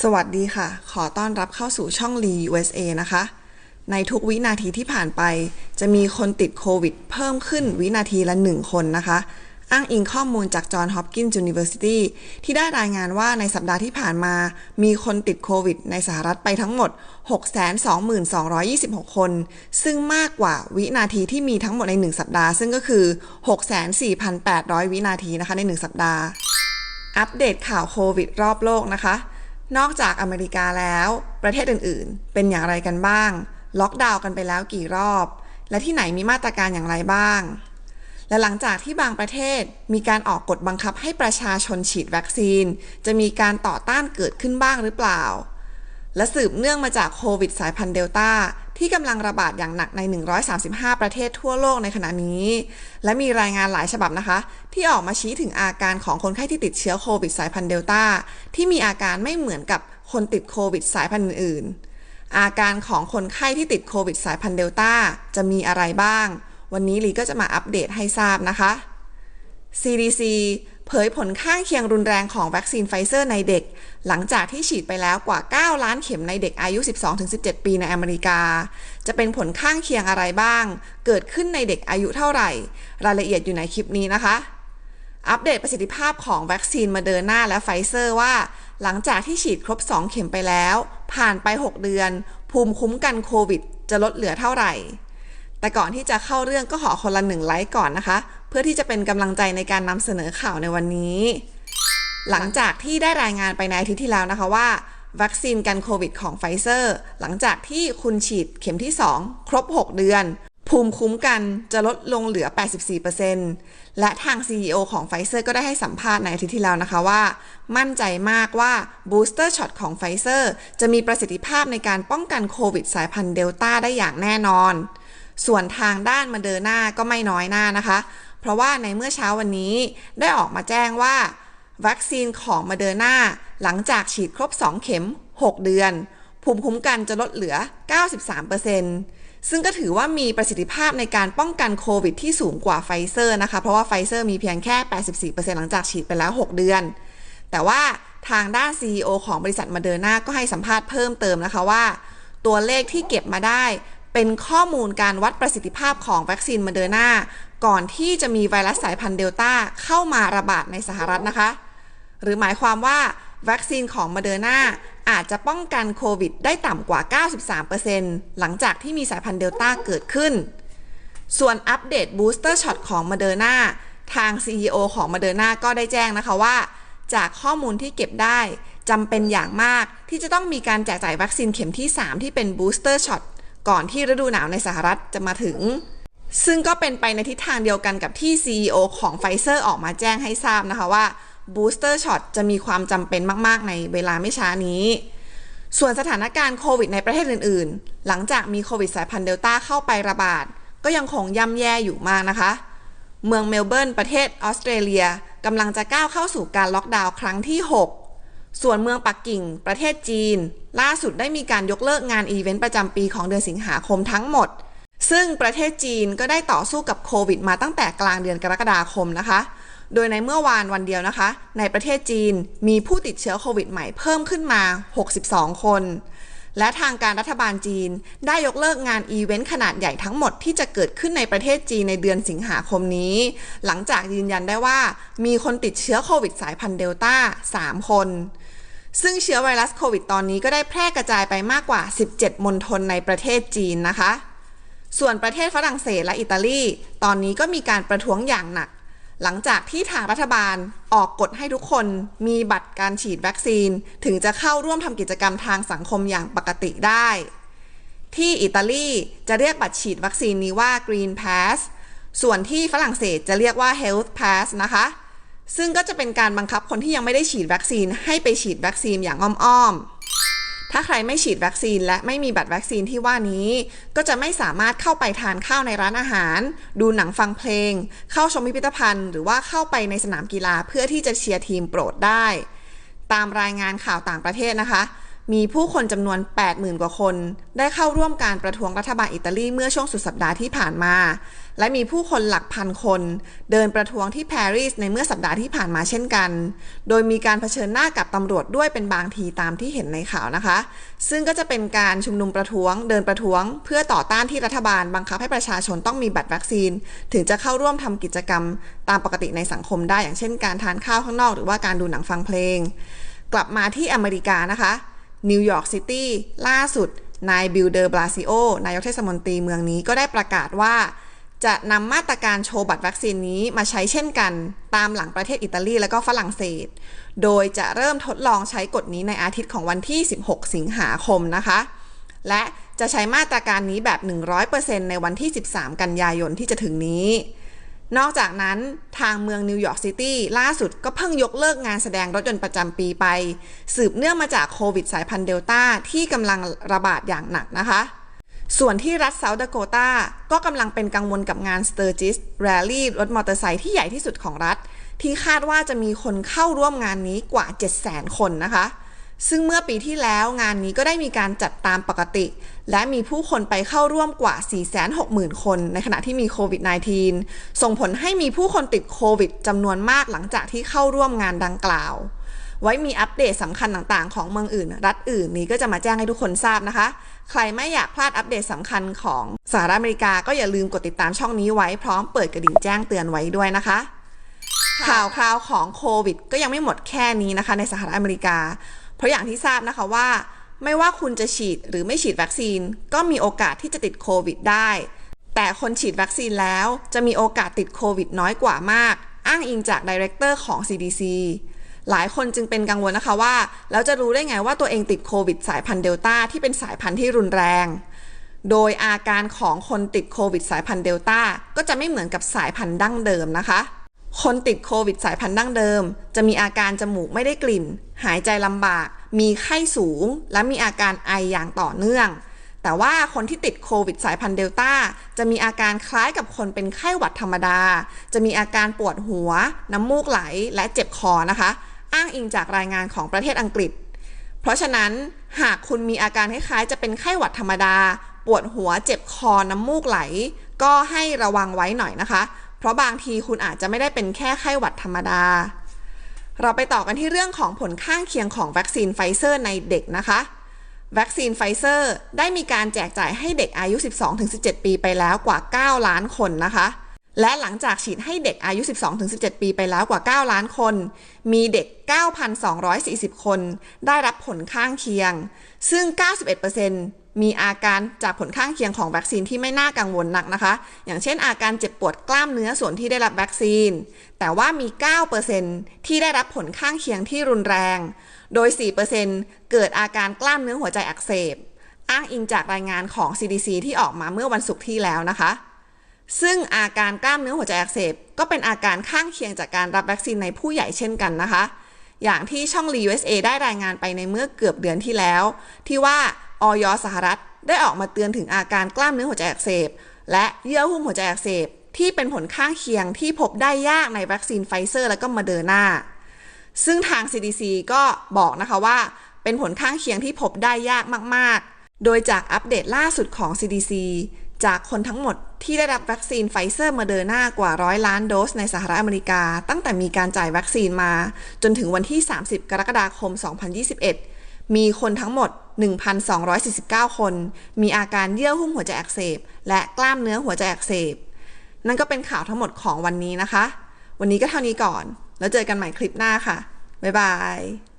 สวัสดีค่ะ ขอต้อนรับเข้าสู่ช่อง Lee USA นะคะ ในทุกวินาทีที่ผ่านไป จะมีคนติดโควิด เพิ่มขึ้นวินาทีละหนึ่งคนนะคะ อ้างอิงข้อมูลจากจอห์นฮอปกินส์ยูนิเวอร์ซิตี้ที่ได้รายงานว่าในสัปดาห์ที่ผ่านมา มีคนติดโควิด ในสหรัฐไปทั้งหมด 622,226 คน ซึ่งมากกว่าวินาทีที่มีทั้งหมดใน 1 สัปดาห์ ซึ่งก็คือ 64,800 วินาทีนะคะใน 1 สัปดาห์ อัปเดตข่าวโควิด รอบโลกนะคะ นอกจากอเมริกาแล้ว ประเทศอื่นๆ เป็นอย่างไรกันบ้าง ล็อกดาวน์กันไปแล้วกี่รอบ และที่ไหนมีมาตรการอย่างไรบ้าง และหลังจากที่บางประเทศมีการออกกฎบังคับให้ประชาชนฉีดวัคซีน จะมีการต่อต้านเกิดขึ้นบ้างหรือเปล่า และสืบเนื่องมาจากโควิดสายพันธุ์เดลต้าที่กำลังระบาดอย่างหนักใน 135 ประเทศทั่วโลกในขณะนี้ และมีรายงานหลายฉบับนะคะ ที่ออกมาชี้ถึงอาการของคนไข้ที่ติดเชื้อโควิดสายพันธุ์เดลต้าที่มีอาการไม่เหมือนกับคนติดโควิดสายพันธุ์อื่นๆ อาการของคนไข้ที่ติดโควิดสายพันธุ์เดลต้าจะมีอะไรบ้าง วันนี้ลีก็จะมาอัปเดตให้ทราบนะคะ CDC ผยผลข้างเคียงรุนแรงของวัคซีนไฟเซอร์ในเด็ก หลังจากที่ฉีดไปแล้วกว่า 9 ล้านเข็มในเด็กอายุ 12-17 ปีในอเมริกา จะเป็นผลข้างเคียงอะไรบ้าง เกิดขึ้นในเด็กอายุเท่าไหร่ รายละเอียดอยู่ในคลิปนี้นะคะ อัปเดตประสิทธิภาพของวัคซีนมาเดอร์นาและไฟเซอร์ว่า หลังจากที่ฉีดครบ 2 เข็มไปแล้ว ผ่านไป 6 เดือน ภูมิคุ้มกันโควิด จะลดเหลือเท่าไหร่แต่ก่อนที่จะเข้าเรื่องก็ขอคนละหนึ่งไลค์ก่อนนะคะ พื่อที่จะเป็นกำลังใจในการนำเสนอข่าวในวันนี้ หลังจากที่ได้รายงานไปในอาทิตย์ที่แล้วนะคะว่า วัคซีนกันโควิดของไฟเซอร์ หลังจากที่คุณฉีดเข็มที่ 2 ครบ 6 เดือน ภูมิคุ้มกันจะลดลงเหลือ 84%และทาง CEO ของไฟเซอร์ก็ได้ให้สัมภาษณ์ในอาทิตย์ที่แล้วนะคะว่า มั่นใจมากว่าบูสเตอร์ช็อตของไฟเซอร์จะมีประสิทธิภาพในการป้องกันโควิดสายพันธุ์เดลต้าได้อย่างแน่นอน ส่วนทางด้านมาเดอร์นาก็ไม่น้อยหน้านะคะ เพราะว่าในเมื่อเช้าวันนี้ได้ออกมาแจ้งว่า วัคซีนของมาเดอร์นาหลังจากฉีดครบ 2 เข็ม 6 เดือน ภูมิคุ้มกันจะลดเหลือ 93%ซึ่งก็ถือว่ามีประสิทธิภาพในการป้องกันโควิดที่สูงกว่าไฟเซอร์นะคะ เพราะว่าไฟเซอร์มีเพียงแค่ 84%หลังจากฉีดไปแล้ว 6 เดือน แต่ว่าทางด้าน CEO ของบริษัทมาเดอร์นาก็ให้สัมภาษณ์เพิ่มเติมนะคะว่า ตัวเลขที่เก็บมาได้เป็นข้อมูลการวัดประสิทธิภาพของวัคซีนมาเดอร์นา ก่อนที่จะมีไวรัสสายพันธุ์เดลต้าเข้ามาระบาดในสหรัฐนะคะ หรือหมายความว่าวัคซีนของมาเดอร์นาอาจจะป้องกันโควิดได้ต่ำกว่า 93%หลังจากที่มีสายพันธุ์เดลต้าเกิดขึ้น ส่วนอัปเดตบูสเตอร์ช็อตของมาเดอร์นาทาง CEO ของมาเดอร์นาก็ได้แจ้งนะคะว่า จากข้อมูลที่เก็บได้จำเป็นอย่างมากที่จะต้องมีการแจกจ่ายวัคซีนเข็มที่ 3 ที่เป็นบูสเตอร์ช็อตก่อนที่ฤดูหนาวในสหรัฐจะมาถึง ซึ่งก็เป็นไปในทิศทางเดียวกันกับที่ CEO ของไฟเซอร์ออกมาแจ้งให้ทราบนะคะว่าบูสเตอร์ช็อตจะมีความจำเป็นมาก ๆ ในเวลาไม่ช้านี้ ส่วนสถานการณ์โควิดในประเทศอื่น ๆ หลังจากมีโควิดสายพันธุ์เดลต้าเข้าไประบาด ก็ยังคงย่ำแย่อยู่มากนะคะ เมืองเมลเบิร์นประเทศออสเตรเลียกำลังจะก้าวเข้าสู่การล็อกดาวน์ครั้งที่ 6 ส่วนเมืองปักกิ่ง ประเทศจีน ล่าสุดได้มีการยกเลิกงานอีเวนต์ประจำปีของเดือนสิงหาคมทั้งหมด ซึ่งประเทศจีนก็ได้ต่อสู้กับโควิดมาตั้งแต่กลางเดือนกรกฎาคมนะคะ โดยในเมื่อวานวันเดียวนะคะ ในประเทศจีนมีผู้ติดเชื้อโควิดใหม่เพิ่มขึ้นมา 62 คน และทางการรัฐบาลจีนได้ยกเลิกงานอีเวนต์ขนาดใหญ่ทั้งหมดที่จะเกิดขึ้นในประเทศจีนในเดือนสิงหาคมนี้ หลังจากยืนยันได้ว่า มีคนติดเชื้อโควิดสายพันธุ์เดลต้า 3 คนซึ่งเชื้อไวรัสโควิดตอนนี้ก็ได้แพร่กระจายไปมากกว่า 17 มณฑลในประเทศจีนนะคะ ส่วนประเทศฝรั่งเศสและอิตาลี ตอนนี้ก็มีการประท้วงอย่างหนัก หลังจากที่ทางรัฐบาลออกกฎให้ทุกคนมีบัตรการฉีดวัคซีน ถึงจะเข้าร่วมทำกิจกรรมทางสังคมอย่างปกติได้ ที่อิตาลีจะเรียกบัตรฉีดวัคซีนนี้ว่า Green Pass ส่วนที่ฝรั่งเศสจะเรียกว่า Health Pass นะคะ ซึ่งก็จะเป็นการบังคับคนที่ยังไม่ได้ฉีดวัคซีนให้ไปฉีดวัคซีนอย่างอ้อมๆ ถ้าใครไม่ฉีดวัคซีนและไม่มีบัตรวัคซีนที่ว่านี้ ก็จะไม่สามารถเข้าไปทานข้าวในร้านอาหาร ดูหนังฟังเพลง เข้าชมพิพิธภัณฑ์ หรือว่าเข้าไปในสนามกีฬาเพื่อที่จะเชียร์ทีมโปรดได้ ตามรายงานข่าวต่างประเทศนะคะ มีผู้คนจำนวน 80,000 กว่าคน ได้เข้าร่วมการประท้วงรัฐบาลอิตาลีเมื่อช่วงสุดสัปดาห์ที่ผ่านมา และมีผู้คนหลักพันคน เดินประท้วงที่ปารีสในเมื่อสัปดาห์ที่ผ่านมาเช่นกัน โดยมีการเผชิญหน้ากับตำรวจด้วยเป็นบางทีตามที่เห็นในข่าวนะคะ ซึ่งก็จะเป็นการชุมนุมประท้วง เดินประท้วง เพื่อต่อต้านที่รัฐบาลบังคับให้ประชาชนต้องมีบัตรวัคซีน ถึงจะเข้าร่วมทำกิจกรรม ตามปกติในสังคมได้อย่างเช่น การทานข้าวข้างนอก หรือว่าการดูหนังฟังเพลง กลับมาที่อเมริกานะคะ นิวยอร์กซิตี้ล่าสุด นายบิลเดอร์บลาซิโอ นายกเทศมนตรีเมืองนี้ก็ได้ประกาศว่า จะนำมาตรการโชว์บัตรวัคซีนนี้มาใช้เช่นกันตามหลังประเทศอิตาลีและก็ฝรั่งเศส โดยจะเริ่มทดลองใช้กฎนี้ในอาทิตย์ของวันที่ 16 สิงหาคมนะคะ และจะใช้มาตรการนี้แบบ 100%ในวันที่ 13 กันยายนที่จะถึงนี้ นอกจากนั้นทางเมืองนิวยอร์กซิตี้ล่าสุดก็เพิ่งยกเลิกงานแสดงรถยนต์ประจำปีไป สืบเนื่องมาจากโควิดสายพันธุ์เดลต้าที่กำลังระบาดอย่างหนักนะคะ ส่วนที่รัฐเซาท์ดาโกตาก็กำลังเป็นกังวลกับงาน Sturgis Rally รถมอเตอร์ไซค์ที่ใหญ่ที่สุดของรัฐ ที่คาดว่าจะมีคนเข้าร่วมงานนี้กว่า 700,000 คนนะคะ ซึ่งเมื่อปีที่แล้วงานนี้ก็ได้มีการจัดตามปกติ และมีผู้คนไปเข้าร่วมกว่า 460,000 คน ในขณะที่มีโควิด -19 ส่งผลให้มีผู้คนติดโควิดจำนวนมากหลังจากที่เข้าร่วมงานดังกล่าว ไว้มีอัปเดตสำคัญต่างๆ ของเมืองอื่น รัฐอื่นนี้ก็จะมาแจ้งให้ทุกคนทราบนะคะ ใครไม่อยากพลาดอัปเดตสำคัญของสหรัฐอเมริกาก็อย่าลืมกดติดตามช่องนี้ไว้พร้อมเปิดกระดิ่งแจ้งเตือนไว้ด้วยนะคะข่าวคราวของโควิดก็ยังไม่หมดแค่นี้นะคะในสหรัฐอเมริกา ราะอย่างที่ทราบนะคะว่า ไม่ว่าคุณจะฉีดหรือไม่ฉีดวัคซีน ก็มีโอกาสที่จะติดโควิดได้ แต่คนฉีดวัคซีนแล้วจะมีโอกาสติดโควิดน้อยกว่ามาก อ้างอิงจากดีเรคเตอร์ของ CDC หลายคนจึงเป็นกังวลนะคะว่า แล้วจะรู้ได้ไงว่าตัวเองติดโควิดสายพันธุ์เดลต้าที่เป็นสายพันธุ์ที่รุนแรง โดยอาการของคนติดโควิดสายพันธุ์เดลต้าก็จะไม่เหมือนกับสายพันธุ์ดั้งเดิมนะคะ คนติดโควิดสายพันธุ์ดั้งเดิม จะมีอาการจมูกไม่ได้กลิ่น หายใจลำบาก มีไข้สูง และมีอาการไออย่างต่อเนื่อง แต่ว่าคนที่ติดโควิดสายพันธุ์เดลต้าจะมีอาการคล้ายกับคนเป็นไข้หวัดธรรมดา จะมีอาการปวดหัว น้ำมูกไหล และเจ็บคอนะคะ อ้างอิงจากรายงานของประเทศอังกฤษ เพราะฉะนั้นหากคุณมีอาการคล้ายๆ จะเป็นไข้หวัดธรรมดา ปวดหัว เจ็บคอ น้ำมูกไหล ก็ให้ระวังไว้หน่อยนะคะ เพราะบางทีคุณอาจจะไม่ได้เป็นแค่ไข้หวัดธรรมดา เราไปต่อกันที่เรื่องของผลข้างเคียงของวัคซีนไฟเซอร์ในเด็กนะคะ วัคซีนไฟเซอร์ได้มีการแจกจ่ายให้เด็กอายุ 12-17 ปีไปแล้วกว่า 9 ล้านคนนะคะและหลังจากฉีดให้เด็กอายุ 12-17 ปีไปแล้วกว่า 9 ล้านคน มีเด็ก 9,240 คน ได้รับผลข้างเคียง ซึ่ง 91% มีอาการจากผลข้างเคียงของวัคซีนที่ไม่น่ากังวลนักนะคะ อย่างเช่นอาการเจ็บปวดกล้ามเนื้อส่วนที่ได้รับวัคซีน แต่ว่ามี 9%ที่ได้รับผลข้างเคียงที่รุนแรง โดย 4%เกิดอาการกล้ามเนื้อหัวใจอักเสบ อ้างอิงจากรายงานของ CDC ที่ออกมาเมื่อวันศุกร์ที่แล้วนะคะ ซึ่งอาการกล้ามเนื้อหัวใจอักเสบ ก็เป็นอาการข้างเคียงจากการรับวัคซีนในผู้ใหญ่เช่นกันนะคะอย่างที่ช่อง USA ได้รายงานไปในเมื่อเกือบเดือนที่แล้ว ที่ว่า ออยสหรัฐ ได้ออกมาเตือนถึงอาการกล้ามเนื้อหัวใจอักเสบ และเยื่อหุ้มหัวใจอักเสบ ที่เป็นผลข้างเคียงที่พบได้ยากในวัคซีนไฟเซอร์ และก็มาเดอร์นาซึ่งทาง CDC ก็บอกนะคะว่า เป็นผลข้างเคียงที่พบได้ยากมาก ๆ โดยจากอัปเดตล่าสุดของ CDC จากคนทั้งหมดที่ได้รับวัคซีนไฟเซอร์มาเดอร์นากว่าร้อยล้านโดสในสหรัฐอเมริกา ตั้งแต่มีการจ่ายวัคซีนมา จนถึงวันที่ 30 กรกฎาคม 2021 มีคนทั้งหมด 1,249 คน มีอาการเยื่อหุ้มหัวใจอักเสบ และกล้ามเนื้อหัวใจอักเสบ นั่นก็เป็นข่าวทั้งหมดของวันนี้นะคะ วันนี้ก็เท่านี้ก่อน แล้วเจอกันใหม่คลิปหน้าค่ะ บ๊ายบาย